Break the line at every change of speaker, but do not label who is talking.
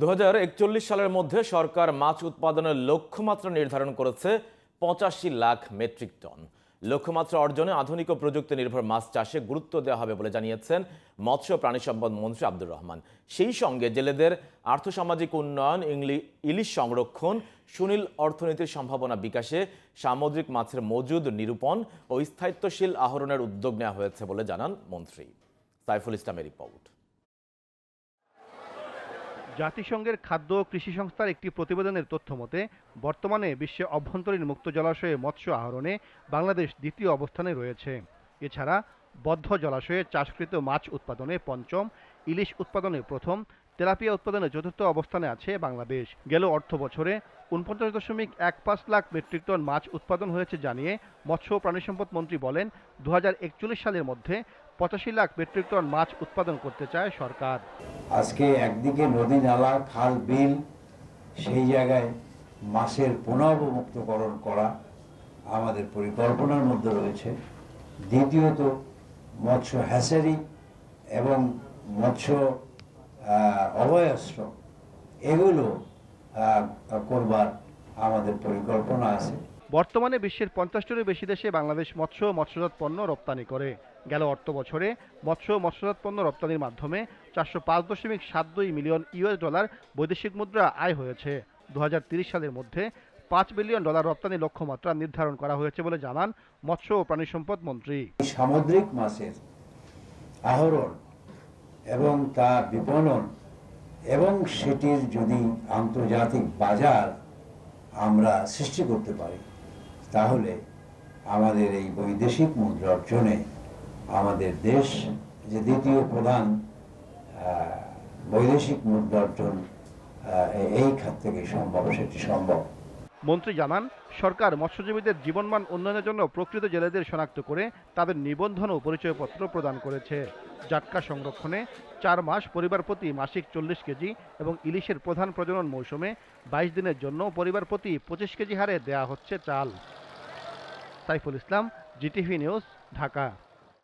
দু হাজার একচল্লিশ সালের মধ্যে সরকার মাছ উৎপাদনের লক্ষ্যমাত্রা নির্ধারণ করেছে পঁচাশি লাখ মেট্রিক টন। লক্ষ্যমাত্রা অর্জনে আধুনিক ও প্রযুক্তি নির্ভর মাছ চাষে গুরুত্ব দেওয়া হবে বলে জানিয়েছেন মৎস্য প্রাণী সম্পদ মন্ত্রী আব্দুর রহমান। সেই সঙ্গে জেলেদের আর্থসামাজিক উন্নয়ন, ইংলি, ইলিশ সংরক্ষণ, সুনীল অর্থনীতির সম্ভাবনা বিকাশে সামুদ্রিক মাছের মজুদ নিরূপণ ও স্থায়িত্বশীল আহরণের উদ্যোগ নেওয়া হয়েছে বলে জানান মন্ত্রী। সাইফুল ইসলামের রিপোর্ট।
জাতিসংঘের খাদ্য ও কৃষি সংস্থার একটি প্রতিবেদনের তথ্য মতে, বর্তমানে বিশ্বে অভ্যন্তরীণ মুক্ত জলাশয়ে মৎস্য আহরণে বাংলাদেশ দ্বিতীয় অবস্থানে রয়েছে। এছাড়া, বদ্ধ জলাশয়ে চাষকৃত মাছ উৎপাদনে পঞ্চম, ইলিশ উৎপাদনে প্রথম, তেলাপিয়া উৎপাদনে চতুর্থ অবস্থানে আছে বাংলাদেশ। গেল অর্থ বছরে উনপঞ্চাশ দশমিক এক পাঁচ লাখ মেট্রিক টন মাছ উৎপাদন হয়েছে জানিয়ে মৎস্য ও প্রাণী সম্পদ মন্ত্রী বলেন দু হাজার একচল্লিশ সালের মধ্যে পঁচাশি লাখ মেট্রিক টন মাছ উৎপাদন করতে চায় সরকার।
আজকে একদিকে নদী নালা খাল বিল সেই জায়গায় মাছের পুনর্মুক্তকরণ করা আমাদের পরিকল্পনার মধ্যে রয়েছে। দ্বিতীয়ত মৎস্য হ্যাচারি এবং মৎস্য আহ, অভয়াশ্র এগুলো করবার আমাদের পরিকল্পনা আছে।
বর্তমানে বিশ্বের পঞ্চাশটিরও বেশি দেশে বাংলাদেশ মৎস্য মৎস্যজাত পণ্য রপ্তানি করে। গেল অর্থ বছরে মৎস্য ও মৎস্যজাত পণ্য রপ্তানির মাধ্যমে চারশো পাঁচ দশমিক সাত দুই মিলিয়ন ইউএস ডলার বৈদেশিক মুদ্রা আয় হয়েছে। দু সালের মধ্যে পাঁচ বিলিয়ন ডলার রপ্তানি লক্ষ্যমাত্রা নির্ধারণ করা হয়েছে বলে জানান মৎস্য ও প্রাণী সম্পদ মন্ত্রী।
সামুদ্রিক মাছের আহরণ এবং তা বিপণন এবং সেটির যদি আন্তর্জাতিক বাজার আমরা সৃষ্টি করতে পারি, তাহলে আমাদের এই বৈদেশিক মুদ্রা অর্জনে আমাদের দেশ যে দ্বিতীয় প্রধান বৈদেশিক মুদ্রা অর্জন এই খাত থেকে সম্ভব, সেটি সম্ভব।
মন্ত্রী জানান, সরকার মৎস্যজীবীদের জীবনমান উন্নয়নের জন্য প্রকৃত জেলেদের শনাক্ত করে তাদের নিবন্ধন ও পরিচয়পত্র প্রদান করেছে। জাটকা সংরক্ষণে চার মাস পরিবার প্রতি মাসিক চল্লিশ কেজি এবং ইলিশের প্রধান প্রজনন মৌসুমে বাইশ দিনের জন্য পরিবার প্রতি পঁচিশ কেজি হারে দেয়া হচ্ছে চাল। Saiful Islam, GTV news, Dhaka.